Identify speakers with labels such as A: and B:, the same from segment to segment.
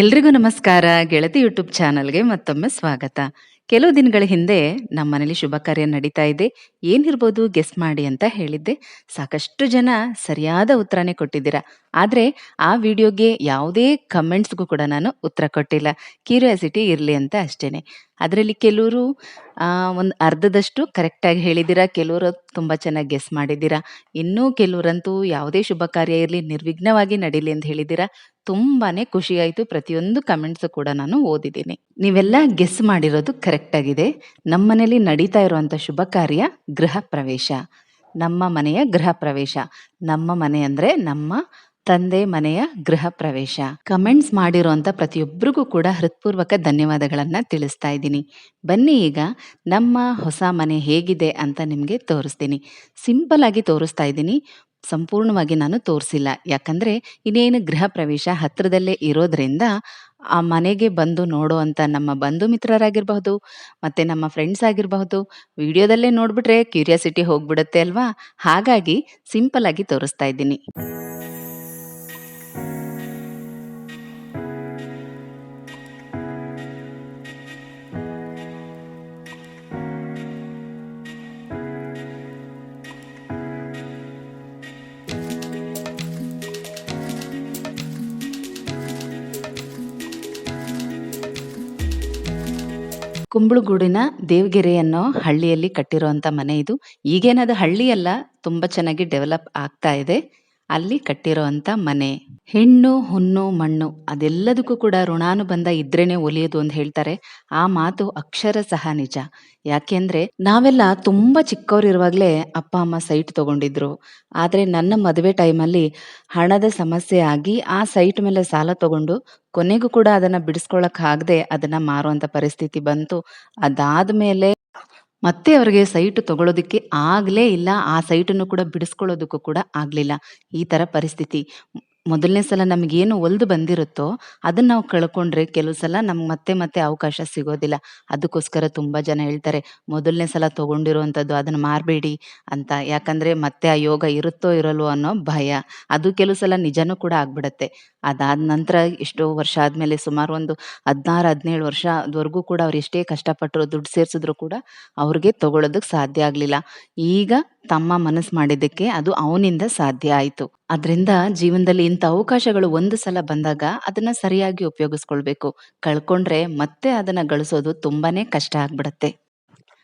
A: ಎಲ್ರಿಗೂ ನಮಸ್ಕಾರ. ಗೆಳತಿ ಯೂಟ್ಯೂಬ್ ಚಾನಲ್ಗೆ ಮತ್ತೊಮ್ಮೆ ಸ್ವಾಗತ. ಕೆಲವು ದಿನಗಳ ಹಿಂದೆ ನಮ್ಮ ಮನೇಲಿ ಶುಭ ಕಾರ್ಯ ನಡೀತಾ ಇದೆ. ಏನಿರ್ಬೋದು ಗೆಸ್ ಮಾಡಿ ಅಂತ ಹೇಳಿದ್ದೆ. ಸಾಕಷ್ಟು ಜನ ಸರಿಯಾದ ಉತ್ತರನೇ ಕೊಟ್ಟಿದ್ದೀರಾ. ಆದರೆ ಆ ವಿಡಿಯೋಗೆ ಯಾವುದೇ ಕಮೆಂಟ್ಸ್ಗೂ ಕೂಡ ನಾನು ಉತ್ತರ ಕೊಟ್ಟಿಲ್ಲ. ಕ್ಯೂರಿಯಾಸಿಟಿ ಇರಲಿ ಅಂತ ಅಷ್ಟೇನೆ. ಅದರಲ್ಲಿ ಕೆಲವರು ಒಂದು ಅರ್ಧದಷ್ಟು ಕರೆಕ್ಟಾಗಿ ಹೇಳಿದ್ದೀರಾ ಕೆಲವರು ತುಂಬ ಚೆನ್ನಾಗಿ ಗೆಸ್ ಮಾಡಿದ್ದೀರಾ ಇನ್ನೂ ಕೆಲವರಂತೂ ಯಾವುದೇ ಶುಭ ಕಾರ್ಯ ಇರಲಿ, ನಿರ್ವಿಘ್ನವಾಗಿ ನಡೀಲಿ ಅಂತ ಹೇಳಿದ್ದೀರಾ ತುಂಬಾನೇ ಖುಷಿಯಾಯಿತು. ಪ್ರತಿಯೊಂದು ಕಮೆಂಟ್ಸ್ ಕೂಡ ನಾನು ಓದಿದ್ದೀನಿ. ನೀವೆಲ್ಲ ಗೆಸ್ ಮಾಡಿರೋದು ಕರೆಕ್ಟಾಗಿದೆ ನಮ್ಮ ಮನೇಲಿ ನಡೀತಾ ಇರುವಂಥ ಶುಭ ಕಾರ್ಯ ಗೃಹ ಪ್ರವೇಶ. ನಮ್ಮ ಮನೆಯ ಗೃಹ ಪ್ರವೇಶ. ನಮ್ಮ ಮನೆ ಅಂದರೆ ನಮ್ಮ ತಂದೆ ಮನೆಯ ಗೃಹ ಪ್ರವೇಶ. ಕಮೆಂಟ್ಸ್ ಮಾಡಿರುವಂತ ಪ್ರತಿಯೊಬ್ಬರಿಗೂ ಕೂಡ ಹೃತ್ಪೂರ್ವಕ ಧನ್ಯವಾದಗಳನ್ನ ತಿಳಿಸ್ತಾ ಇದ್ದೀನಿ. ಬನ್ನಿ ಈಗ ನಮ್ಮ ಹೊಸ ಮನೆ ಹೇಗಿದೆ ಅಂತ ನಿಮಗೆ ತೋರಿಸ್ತೀನಿ. ಸಿಂಪಲ್ ಆಗಿ ತೋರಿಸ್ತಾ ಇದ್ದೀನಿ. ಸಂಪೂರ್ಣವಾಗಿ ನಾನು ತೋರಿಸಿಲ್ಲ. ಯಾಕಂದ್ರೆ ಇನ್ನೇನು ಗೃಹ ಪ್ರವೇಶ ಹತ್ರದಲ್ಲೇ ಇರೋದ್ರಿಂದ ಆ ಮನೆಗೆ ಬಂದು ನೋಡುವಂತ ನಮ್ಮ ಬಂಧು ಮಿತ್ರರಾಗಿರಬಹುದು, ಮತ್ತೆ ನಮ್ಮ ಫ್ರೆಂಡ್ಸ್ ಆಗಿರಬಹುದು, ವಿಡಿಯೋದಲ್ಲೇ ನೋಡ್ಬಿಟ್ರೆ ಕ್ಯೂರಿಯಾಸಿಟಿ ಹೋಗ್ಬಿಡುತ್ತೆ ಅಲ್ವಾ? ಹಾಗಾಗಿ ಸಿಂಪಲ್ ಆಗಿ ತೋರಿಸ್ತಾ ಇದ್ದೀನಿ. ಕುಂಬಳಗೂಡಿನ ದೇವಗೆರೆ ಅನ್ನೋ ಹಳ್ಳಿಯಲ್ಲಿ ಕಟ್ಟಿರುವಂತ ಮನೆ ಇದು. ಈಗೇನದು ಹಳ್ಳಿ ಅಲ್ಲ ತುಂಬಾ ಚೆನ್ನಾಗಿ ಡೆವಲಪ್ ಆಗ್ತಾ ಇದೆ. ಅಲ್ಲಿ ಕಟ್ಟಿರುವಂತ ಮನೆ. ಹೆಣ್ಣು, ಹುಣ್ಣು, ಮಣ್ಣು ಅದೆಲ್ಲದಕ್ಕೂ ಕೂಡ ಋಣಾನುಬಂಧ ಇದ್ರೇನೆ ಒಲಿಯೋದು ಅಂತ ಹೇಳ್ತಾರೆ. ಆ ಮಾತು ಅಕ್ಷರ ಸಹ ನಿಜ. ಯಾಕೆಂದ್ರೆ ನಾವೆಲ್ಲ ತುಂಬಾ ಚಿಕ್ಕವರಿರುವಾಗಲೇ ಅಪ್ಪ, ಅಮ್ಮ ಸೈಟ್ ತಗೊಂಡಿದ್ರು. ಆದ್ರೆ ನನ್ನ ಮದುವೆ ಟೈಮಲ್ಲಿ ಹಣದ ಸಮಸ್ಯೆ ಆಗಿ ಆ ಸೈಟ್ ಮೇಲೆ ಸಾಲ ತಗೊಂಡು ಕೊನೆಗೂ ಕೂಡ ಅದನ್ನ ಬಿಡಿಸ್ಕೊಳಕ್ ಆಗದೆ ಅದನ್ನ ಮಾರುವಂತ ಪರಿಸ್ಥಿತಿ ಬಂತು. ಅದಾದ್ಮೇಲೆ ಮತ್ತೆ ಅವರಿಗೆ ಸೈಟ್ ತಗೊಳ್ಳೋದಕ್ಕೆ ಆಗಲೇ ಇಲ್ಲ. ಆ ಸೈಟನ್ನು ಕೂಡ ಬಿಡಿಸ್ಕೊಳ್ಳೋದಕ್ಕೂ ಕೂಡ ಆಗಲಿಲ್ಲ. ಈ ಥರ ಪರಿಸ್ಥಿತಿ. ಮೊದಲನೇ ಸಲ ನಮಗೇನು ಒಲ್ದು ಬಂದಿರುತ್ತೋ ಅದನ್ನ ನಾವು ಕಳ್ಕೊಂಡ್ರೆ ಕೆಲವು ಸಲ ನಮ್ಗೆ ಮತ್ತೆ ಮತ್ತೆ ಅವಕಾಶ ಸಿಗೋದಿಲ್ಲ. ಅದಕ್ಕೋಸ್ಕರ ತುಂಬಾ ಜನ ಹೇಳ್ತಾರೆ, ಮೊದಲನೇ ಸಲ ತಗೊಂಡಿರುವಂಥದ್ದು ಅದನ್ನ ಮಾರಬೇಡಿ ಅಂತ. ಯಾಕಂದ್ರೆ ಮತ್ತೆ ಆ ಯೋಗ ಇರುತ್ತೋ ಇರಲ್ವೋ ಅನ್ನೋ ಭಯ. ಅದು ಕೆಲವು ಸಲ ನಿಜನೂ ಕೂಡ ಆಗ್ಬಿಡತ್ತೆ. ಅದಾದ ನಂತರ ಎಷ್ಟೋ ವರ್ಷ ಆದ್ಮೇಲೆ ಸುಮಾರು ಒಂದು ಹದಿನಾರು, ಹದಿನೇಳು ವರ್ಷದವರೆಗೂ ಕೂಡ ಅವ್ರು ಎಷ್ಟೇ ಕಷ್ಟಪಟ್ಟರು ದುಡ್ಡು ಸೇರ್ಸಿದ್ರು ಕೂಡ ಅವ್ರಿಗೆ ತಗೊಳ್ಳೋದಕ್ಕೆ ಸಾಧ್ಯ ಆಗ್ಲಿಲ್ಲ. ಈಗ ತಮ್ಮ ಮನಸ್ಸು ಮಾಡಿದ್ದಕ್ಕೆ ಅದು ಅವನಿಂದ ಸಾಧ್ಯ ಆಯ್ತು. ಅದ್ರಿಂದ ಜೀವನದಲ್ಲಿ ಇಂಥ ಅವಕಾಶಗಳು ಒಂದು ಸಲ ಬಂದಾಗ ಅದನ್ನ ಸರಿಯಾಗಿ ಉಪಯೋಗಿಸ್ಕೊಳ್ಬೇಕು. ಕಳ್ಕೊಂಡ್ರೆ ಮತ್ತೆ ಅದನ್ನ ಗಳಿಸೋದು ತುಂಬಾನೇ ಕಷ್ಟ ಆಗ್ಬಿಡತ್ತೆ.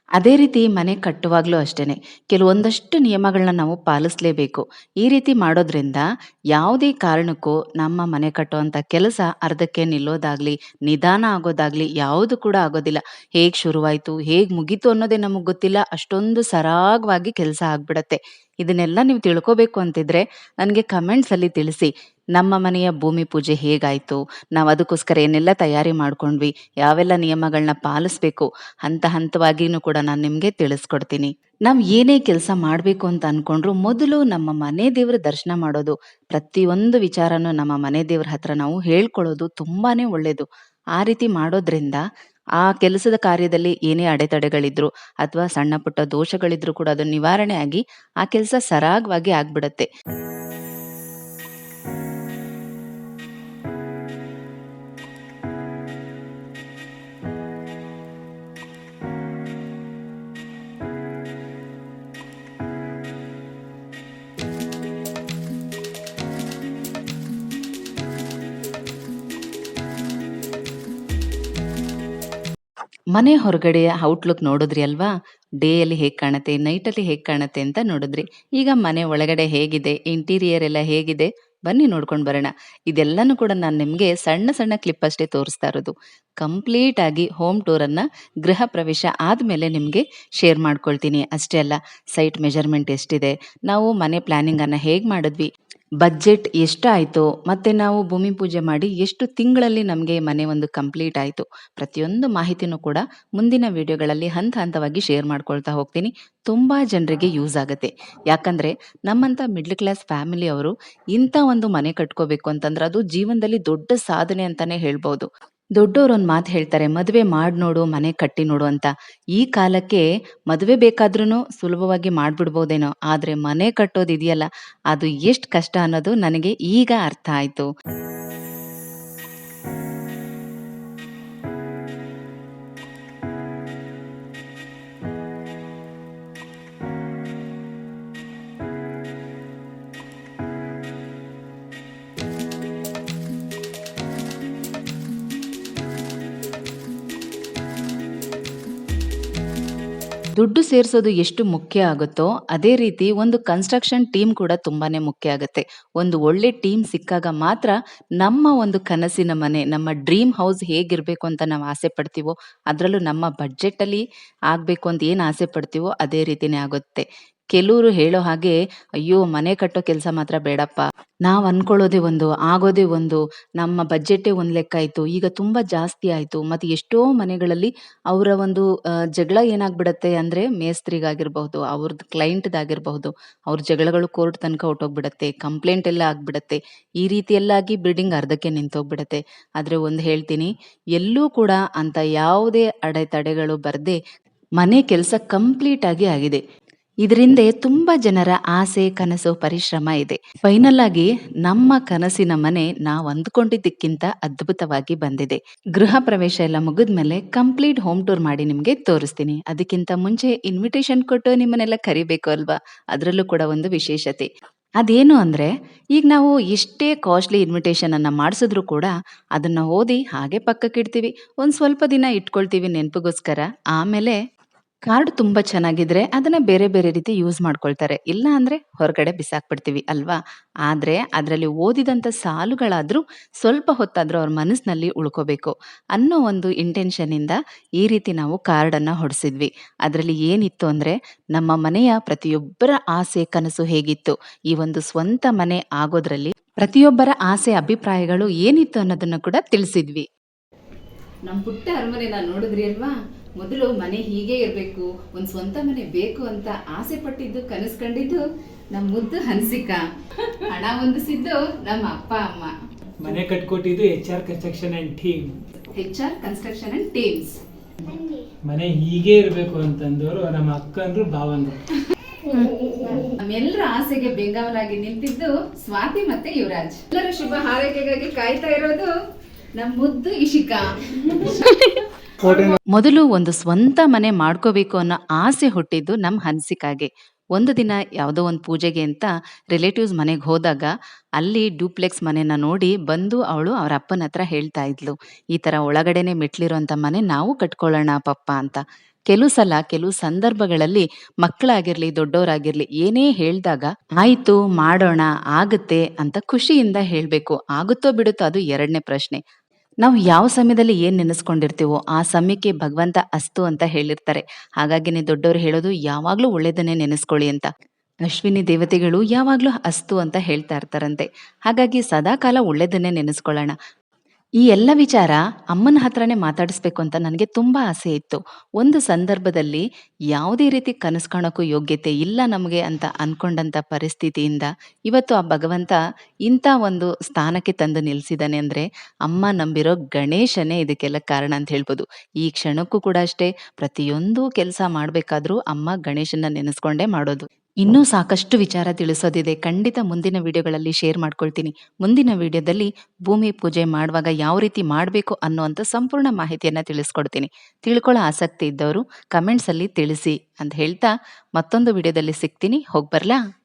A: ಅದೇ ರೀತಿ ಮನೆ ಕಟ್ಟುವಾಗ್ಲೂ ಅಷ್ಟೇನೆ. ಕೆಲವೊಂದಷ್ಟು ನಿಯಮಗಳನ್ನ ನಾವು ಪಾಲಿಸ್ಲೇಬೇಕು. ಈ ರೀತಿ ಮಾಡೋದ್ರಿಂದ ಯಾವುದೇ ಕಾರಣಕ್ಕೂ ನಮ್ಮ ಮನೆ ಕಟ್ಟುವಂಥ ಕೆಲಸ ಅರ್ಧಕ್ಕೆ ನಿಲ್ಲೋದಾಗ್ಲಿ ನಿಧಾನ ಆಗೋದಾಗ್ಲಿ ಯಾವುದು ಕೂಡ ಆಗೋದಿಲ್ಲ. ಹೇಗ್ ಶುರುವಾಯಿತು, ಹೇಗ್ ಮುಗೀತು ಅನ್ನೋದೇ ನಮಗ್ ಗೊತ್ತಿಲ್ಲ. ಅಷ್ಟೊಂದು ಸರಾಗವಾಗಿ ಕೆಲಸ ಆಗ್ಬಿಡತ್ತೆ. ಇದನ್ನೆಲ್ಲ ನೀವು ತಿಳ್ಕೋಬೇಕು ಅಂತಿದ್ರೆ ನನಗೆ ಕಮೆಂಟ್ಸ್ ಅಲ್ಲಿ ತಿಳಿಸಿ, ನಮ್ಮ ಮನೆಯ ಭೂಮಿ ಪೂಜೆ ಹೇಗಾಯ್ತು? ನಾವು ಅದಕ್ಕೋಸ್ಕರ ಏನೆಲ್ಲ ತಯಾರಿ ಮಾಡ್ಕೊಂಡ್ವಿ? ಯಾವೆಲ್ಲ ನಿಯಮಗಳನ್ನ ಪಾಲಿಸ್ಬೇಕು? ಹಂತ ಹಂತವಾಗಿನೂ ಕೂಡ ನಾನು ನಿಮ್ಗೆ ತಿಳಿಸ್ಕೊಡ್ತೀನಿ. ನಾವು ಏನೇ ಕೆಲಸ ಮಾಡಬೇಕು ಅಂತ ಅನ್ಕೊಂಡ್ರು ಮೊದಲು ನಮ್ಮ ಮನೆ ದೇವರ ದರ್ಶನ ಮಾಡೋದು, ಪ್ರತಿಯೊಂದು ವಿಚಾರನೂ ನಮ್ಮ ಮನೆ ದೇವ್ರ ಹತ್ರ ನಾವು ಹೇಳ್ಕೊಳ್ಳೋದು ತುಂಬಾನೇ ಒಳ್ಳೇದು. ಆ ರೀತಿ ಮಾಡೋದ್ರಿಂದ ಆ ಕೆಲಸದ ಕಾರ್ಯದಲ್ಲಿ ಏನೇ ಅಡೆತಡೆಗಳಿದ್ರು ಅಥವಾ ಸಣ್ಣ ಪುಟ್ಟ ದೋಷಗಳಿದ್ರು ಕೂಡ ಅದು ನಿವಾರಣೆ ಆಗಿ ಆ ಕೆಲಸ ಸರಾಗವಾಗಿ ಆಗ್ಬಿಡತ್ತೆ. ಮನೆ ಹೊರಗಡೆಯ ಔಟ್‌ಲುಕ್ ನೋಡಿದ್ರಿ ಅಲ್ವಾ? ಡೇ ಅಲ್ಲಿ ಹೇಗೆ ಕಾಣುತ್ತೆ ನೈಟ್ ಅಲ್ಲಿ ಕಾಣುತ್ತೆ ಅಂತ ನೋಡಿದ್ರಿ. ಈಗ ಮನೆ ಒಳಗಡೆ ಹೇಗಿದೆ, ಇಂಟೀರಿಯರ್ ಎಲ್ಲ ಹೇಗಿದೆ, ಬನ್ನಿ ನೋಡ್ಕೊಂಡು ಬರೋಣ. ಇದೆಲ್ಲನೂ ಕೂಡ ನಾನು ನಿಮಗೆ ಸಣ್ಣ ಸಣ್ಣ ಕ್ಲಿಪ್ ಅಷ್ಟೇ ತೋರಿಸ್ತಾ ಇರೋದು. ಕಂಪ್ಲೀಟ್ ಆಗಿ ಹೋಮ್ ಟೂರ್ ಅನ್ನ ಗೃಹ ಪ್ರವೇಶ ಆದ್ಮೇಲೆ ನಿಮಗೆ ಶೇರ್ ಮಾಡ್ಕೊಳ್ತೀನಿ ಅಷ್ಟೇ ಅಲ್ಲ, ಸೈಟ್ ಮೆಜರ್‌ಮೆಂಟ್ ಎಷ್ಟಿದೆ, ನಾವು ಮನೆ ಪ್ಲಾನಿಂಗ್ ಹೇಗೆ ಹೇಗ್ ಮಾಡಿದ್ವಿ, ಬಜೆಟ್ ಎಷ್ಟಾಯಿತು, ಮತ್ತೆ ನಾವು ಭೂಮಿ ಪೂಜೆ ಮಾಡಿ ಎಷ್ಟು ತಿಂಗಳಲ್ಲಿ ನಮಗೆ ಮನೆ ಒಂದು ಕಂಪ್ಲೀಟ್ ಆಯಿತು, ಪ್ರತಿಯೊಂದು ಮಾಹಿತಿನೂ ಕೂಡ ಮುಂದಿನ ವಿಡಿಯೋಗಳಲ್ಲಿ ಹಂತ ಹಂತವಾಗಿ ಶೇರ್ ಮಾಡ್ಕೊಳ್ತಾ ಹೋಗ್ತೀನಿ. ತುಂಬ ಜನರಿಗೆ ಯೂಸ್ ಆಗುತ್ತೆ ಯಾಕಂದ್ರೆ ನಮ್ಮಂಥ ಮಿಡ್ಲ್ ಕ್ಲಾಸ್ ಫ್ಯಾಮಿಲಿ ಅವರು ಇಂಥ ಒಂದು ಮನೆ ಕಟ್ಕೋಬೇಕು ಅಂತಂದ್ರೆ ಅದು ಜೀವನದಲ್ಲಿ ದೊಡ್ಡ ಸಾಧನೆ ಅಂತಾನೆ ಹೇಳ್ಬೋದು. ದೊಡ್ಡೋರೊಂದ್ ಮಾತು ಹೇಳ್ತಾರೆ, "ಮದುವೆ ಮಾಡಿ ನೋಡು, ಮನೆ ಕಟ್ಟಿ ನೋಡು" ಅಂತ. ಈ ಕಾಲಕ್ಕೆ ಮದುವೆ ಬೇಕಾದ್ರೂ ಸುಲಭವಾಗಿ ಮಾಡ್ಬಿಡ್ಬೋದೇನೋ, ಆದ್ರೆ ಮನೆ ಕಟ್ಟೋದಿದೆಯಲ್ಲ, ಅದು ಎಷ್ಟು ಕಷ್ಟ ಅನ್ನೋದು ನನಗೆ ಈಗ ಅರ್ಥ ಆಯ್ತು. ದುಡ್ಡು ಸೇರಿಸೋದು ಎಷ್ಟು ಮುಖ್ಯ ಆಗುತ್ತೋ, ಅದೇ ರೀತಿ ಒಂದು ಕನ್ಸ್ಟ್ರಕ್ಷನ್ ಟೀಮ್ ಕೂಡ ತುಂಬಾನೇ ಮುಖ್ಯ ಆಗುತ್ತೆ. ಒಂದು ಒಳ್ಳೆ ಟೀಮ್ ಸಿಕ್ಕಾಗ ಮಾತ್ರ ನಮ್ಮ ಒಂದು ಕನಸಿನ ಮನೆ, ನಮ್ಮ ಡ್ರೀಮ್ ಹೌಸ್ ಹೇಗಿರಬೇಕು ಅಂತ ನಾವು ಆಸೆ ಪಡ್ತೀವೋ, ಅದರಲ್ಲೂ ನಮ್ಮ ಬಡ್ಜೆಟಲ್ಲಿ ಆಗ್ಬೇಕು ಅಂತ ಏನು ಆಸೆ ಪಡ್ತೀವೋ, ಅದೇ ರೀತಿನೇ ಆಗುತ್ತೆ. ಕೆಲವ್ರು ಹೇಳೋ ಹಾಗೆ, "ಅಯ್ಯೋ! ಮನೆ ಕಟ್ಟೋ ಕೆಲಸ ಮಾತ್ರ ಬೇಡಪ್ಪ. ನಾವ್ ಅನ್ಕೊಳ್ಳೋದೇ ಒಂದು, ಆಗೋದೇ ಒಂದು. ನಮ್ಮ ಬಜೆಟೇ ಒಂದ್ ಲೆಕ್ಕ ಇತ್ತು. ಈಗ ತುಂಬಾ ಜಾಸ್ತಿ ಆಯ್ತು." ಮತ್ತೆ ಎಷ್ಟೋ ಮನೆಗಳಲ್ಲಿ ಅವರ ಒಂದು ಜಗಳ ಏನಾಗ್ಬಿಡತ್ತೆ ಅಂದ್ರೆ ಮೇಸ್ತ್ರಿಗಾಗಿರ್ಬಹುದು, ಅವ್ರದ್ ಕ್ಲೈಂಟ್‌ದಾಗಿರ್ಬಹುದು, ಅವ್ರ ಜಗಳಗಳು ಕೋರ್ಟ್ ತನಕ ಹೊಟ್ಟೋಗ್ಬಿಡತ್ತೆ ಕಂಪ್ಲೇಂಟ್ ಎಲ್ಲ ಆಗ್ಬಿಡತ್ತೆ. ಈ ರೀತಿಯಲ್ಲಾಗಿ ಬಿಲ್ಡಿಂಗ್ ಅರ್ಧಕ್ಕೆ ನಿಂತೋಗ್ಬಿಡತ್ತೆ. ಆದ್ರೆ ಒಂದ್ ಹೇಳ್ತೀನಿ, ಎಲ್ಲೂ ಕೂಡ ಅಂತ ಯಾವುದೇ ಅಡೆತಡೆಗಳು ಬರ್ದೇ ಮನೆ ಕೆಲಸ ಕಂಪ್ಲೀಟ್ ಆಗಿ ಆಗಿದೆ. ಇದ್ರಿಂದೆ ತುಂಬಾ ಜನರ ಆಸೆ, ಕನಸು, ಪರಿಶ್ರಮ ಇದೆ. ಫೈನಲ್ ಆಗಿ ನಮ್ಮ ಕನಸಿನ ಮನೆ ನಾವು ಅಂದುಕೊಂಡಿದ್ದಕ್ಕಿಂತ ಅದ್ಭುತವಾಗಿ ಬಂದಿದೆ. ಗೃಹ ಪ್ರವೇಶ ಎಲ್ಲ ಮುಗಿದ್ಮೇಲೆ ಕಂಪ್ಲೀಟ್ ಹೋಮ್ ಟೂರ್ ಮಾಡಿ ನಿಮ್ಗೆ ತೋರಿಸ್ತೀನಿ. ಅದಕ್ಕಿಂತ ಮುಂಚೆ ಇನ್ವಿಟೇಷನ್ ಕೊಟ್ಟು ನಿಮ್ಮನ್ನೆಲ್ಲ ಕರಿಬೇಕು ಅಲ್ವಾ? ಅದ್ರಲ್ಲೂ ಕೂಡ ಒಂದು ವಿಶೇಷತೆ. ಅದೇನು ಅಂದ್ರೆ, ಈಗ ನಾವು ಎಷ್ಟೇ ಕಾಸ್ಟ್ಲಿ ಇನ್ವಿಟೇಷನ್ ಅನ್ನ ಮಾಡಿಸಿದ್ರೂ ಕೂಡ ಅದನ್ನ ಓದಿ ಹಾಗೆ ಪಕ್ಕಕ್ಕಿಡ್ತೀವಿ. ಒಂದ್ ಸ್ವಲ್ಪ ದಿನ ಇಟ್ಕೊಳ್ತೀವಿ ನೆನಪಿಗೋಸ್ಕರ. ಆಮೇಲೆ ಕಾರ್ಡ್ ತುಂಬಾ ಚೆನ್ನಾಗಿದ್ರೆ ಅದನ್ನ ಬೇರೆ ಬೇರೆ ರೀತಿ ಯೂಸ್ ಮಾಡ್ಕೊಳ್ತಾರೆ. ಇಲ್ಲ ಅಂದ್ರೆ ಹೊರಗಡೆ ಬಿಸಾಕ್ಬಿಡ್ತೀವಿ ಅಲ್ವಾ? ಆದ್ರೆ ಅದರಲ್ಲಿ ಓದಿದಂತ ಸಾಲುಗಳಾದ್ರೂ ಸ್ವಲ್ಪ ಹೊತ್ತಾದ್ರೂ ಅವ್ರ ಮನಸ್ಸಿನಲ್ಲಿ ಉಳ್ಕೋಬೇಕು ಅನ್ನೋ ಒಂದು ಇಂಟೆನ್ಷನ್ ಇಂದ ಈ ರೀತಿ ನಾವು ಕಾರ್ಡ್ ಅನ್ನ ಹೊಡೆಸಿದ್ವಿ ಅದರಲ್ಲಿ ಏನಿತ್ತು ಅಂದ್ರೆ, ನಮ್ಮ ಮನೆಯ ಪ್ರತಿಯೊಬ್ಬರ ಆಸೆ, ಕನಸು ಹೇಗಿತ್ತು, ಈ ಒಂದು ಸ್ವಂತ ಮನೆ ಆಗೋದ್ರಲ್ಲಿ ಪ್ರತಿಯೊಬ್ಬರ ಆಸೆ, ಅಭಿಪ್ರಾಯಗಳು ಏನಿತ್ತು ಅನ್ನೋದನ್ನ ಕೂಡ ತಿಳಿಸಿದ್ವಿ. ನಮ್ಮ ಪುಟ್ಟ ಅರಮನೆನ ನೋಡಿದ್ರಿ ಅಲ್ವಾ? ಮೊದಲು ಮನೆ ಹೀಗೆ ಇರಬೇಕು ಒಂದ್ ಸ್ವಂತ ಮನೆ ಬೇಕು ಅಂತ ಆಸೆ ಪಟ್ಟಿದ್ದು, ಕನಸು ಕಂಡಿದ್ದು ನಮ್ ಮುದ್ದು ಹನ್ಸಿಕ ಹಣ ಹೊಂದಿಸಿದ್ದು ನಮ್ಮ ಅಪ್ಪ ಅಮ್ಮ.
B: ಮನೆ ಕಟ್ಕೊಟ್ಟಿದ್ದು H R construction and team
A: H R construction and teams.
B: ಮನೆ ಹೀಗೆ ಇರಬೇಕು ಅಂತಂದವರು ನಮ್ಮ ಅಕ್ಕಂದ್ರು ಭಾವಂದ್ರು
A: ನಮ್ಮೆಲ್ಲರ ಆಸೆಗೆ ಬೆಂಗಾವಲಾಗಿ ನಿಂತಿದ್ದು ಸ್ವಾತಿ ಮತ್ತೆ ಯುವರಾಜ್. ಎಲ್ಲರ ಶುಭ ಹಾರೈಕೆಗಾಗಿ ಕಾಯ್ತಾ ಇರೋದು ನಮ್ಮ ಮುದ್ದು ಇಶಿಕಾ. ಮೊದಲು ಒಂದು ಸ್ವಂತ ಮನೆ ಮಾಡ್ಕೋಬೇಕು ಅನ್ನೋ ಆಸೆ ಹುಟ್ಟಿದ್ದು ನಮ್ ಹನ್ಸಿಕಾಗೆ. ಒಂದು ದಿನ ಯಾವುದೋ ಒಂದು ಪೂಜೆಗೆ ಅಂತ ರಿಲೇಟಿವ್ಸ್ ಮನೆಗೆ ಹೋದಾಗ ಅಲ್ಲಿ ಡ್ಯೂಪ್ಲೆಕ್ಸ್ ಮನೆನ ನೋಡಿ ಬಂದು ಅವಳು ಅವ್ರ ಅಪ್ಪನ ಹತ್ರ ಹೇಳ್ತಾ ಇದ್ಲು. ಈ ತರ ಒಳಗಡೆನೆ ಮೆಟ್ಲಿರುವಂತ ಮನೆ ನಾವು ಕಟ್ಕೊಳ್ಳೋಣ ಪಪ್ಪ ಅಂತ. ಕೆಲವು ಸಲ ಕೆಲವು ಸಂದರ್ಭಗಳಲ್ಲಿ ಮಕ್ಕಳಾಗಿರ್ಲಿ, ದೊಡ್ಡವರಾಗಿರ್ಲಿ ಏನೇ ಹೇಳ್ದಾಗ ಆಯ್ತು ಮಾಡೋಣ, ಆಗುತ್ತೆ ಅಂತ ಖುಷಿಯಿಂದ ಹೇಳ್ಬೇಕು. ಆಗುತ್ತೋ ಬಿಡುತ್ತೋ ಅದು ಎರಡನೇ ಪ್ರಶ್ನೆ. ನಾವು ಯಾವ ಸಮಯದಲ್ಲಿ ಏನ್ ನೆನೆಸ್ಕೊಂಡಿರ್ತೀವೋ ಆ ಸಮಯಕ್ಕೆ ಭಗವಂತ ಅಸ್ತು ಅಂತ ಹೇಳಿರ್ತಾರೆ. ಹಾಗಾಗಿನೇ ದೊಡ್ಡವರು ಹೇಳೋದು ಯಾವಾಗ್ಲೂ ಒಳ್ಳೇದನ್ನೇ ನೆನೆಸ್ಕೊಳ್ಳಿ ಅಂತ. ಅಶ್ವಿನಿ ದೇವತೆಗಳು ಯಾವಾಗ್ಲೂ ಅಸ್ತು ಅಂತ ಹೇಳ್ತಾ ಇರ್ತಾರಂತೆ. ಹಾಗಾಗಿ ಸದಾಕಾಲ ಒಳ್ಳೇದನ್ನೇ ನೆನೆಸ್ಕೊಳ್ಳೋಣ. ಈ ಎಲ್ಲ ವಿಚಾರ ಅಮ್ಮನ ಹತ್ರನೇ ಮಾತಾಡಿಸ್ಬೇಕು ಅಂತ ನನಗೆ ತುಂಬ ಆಸೆ ಇತ್ತು. ಒಂದು ಸಂದರ್ಭದಲ್ಲಿ ಯಾವುದೇ ರೀತಿ ಕನಸು ಕಾಣೋಕ್ಕೂ ಯೋಗ್ಯತೆ ಇಲ್ಲ ನಮಗೆ ಅಂತ ಅನ್ಕೊಂಡಂಥ ಪರಿಸ್ಥಿತಿಯಿಂದ ಇವತ್ತು ಆ ಭಗವಂತ ಇಂಥ ಒಂದು ಸ್ಥಾನಕ್ಕೆ ತಂದು ನಿಲ್ಲಿಸಿದ್ದಾನೆ ಅಂದರೆ ಅಮ್ಮ ನಂಬಿರೋ ಗಣೇಶನೇ ಇದಕ್ಕೆಲ್ಲ ಕಾರಣ ಅಂತ ಹೇಳ್ಬೋದು. ಈ ಕ್ಷಣಕ್ಕೂ ಕೂಡ ಅಷ್ಟೇ ಪ್ರತಿಯೊಂದು ಕೆಲಸ ಮಾಡಬೇಕಾದ್ರೂ ಅಮ್ಮ ಗಣೇಶನ ನೆನೆಸ್ಕೊಂಡೇ ಮಾಡೋದು. ಇನ್ನೂ ಸಾಕಷ್ಟು ವಿಚಾರ ತಿಳಿಸೋದಿದೆ. ಖಂಡಿತ ಮುಂದಿನ ವಿಡಿಯೋಗಳಲ್ಲಿ ಶೇರ್ ಮಾಡ್ಕೊಳ್ತೀನಿ. ಮುಂದಿನ ವಿಡಿಯೋದಲ್ಲಿ ಭೂಮಿ ಪೂಜೆ ಮಾಡುವಾಗ ಯಾವ ರೀತಿ ಮಾಡಬೇಕು ಅನ್ನುವಂಥ ಸಂಪೂರ್ಣ ಮಾಹಿತಿಯನ್ನು ತಿಳಿಸ್ಕೊಡ್ತೀನಿ. ತಿಳ್ಕೊಳ್ಳೋ ಆಸಕ್ತಿ ಇದ್ದವರು ಕಮೆಂಟ್ಸಲ್ಲಿ ತಿಳಿಸಿ ಅಂತ ಹೇಳ್ತಾ ಮತ್ತೊಂದು ವಿಡಿಯೋದಲ್ಲಿ ಸಿಗ್ತೀನಿ. ಹೋಗ್ಬರ್ಲಾ?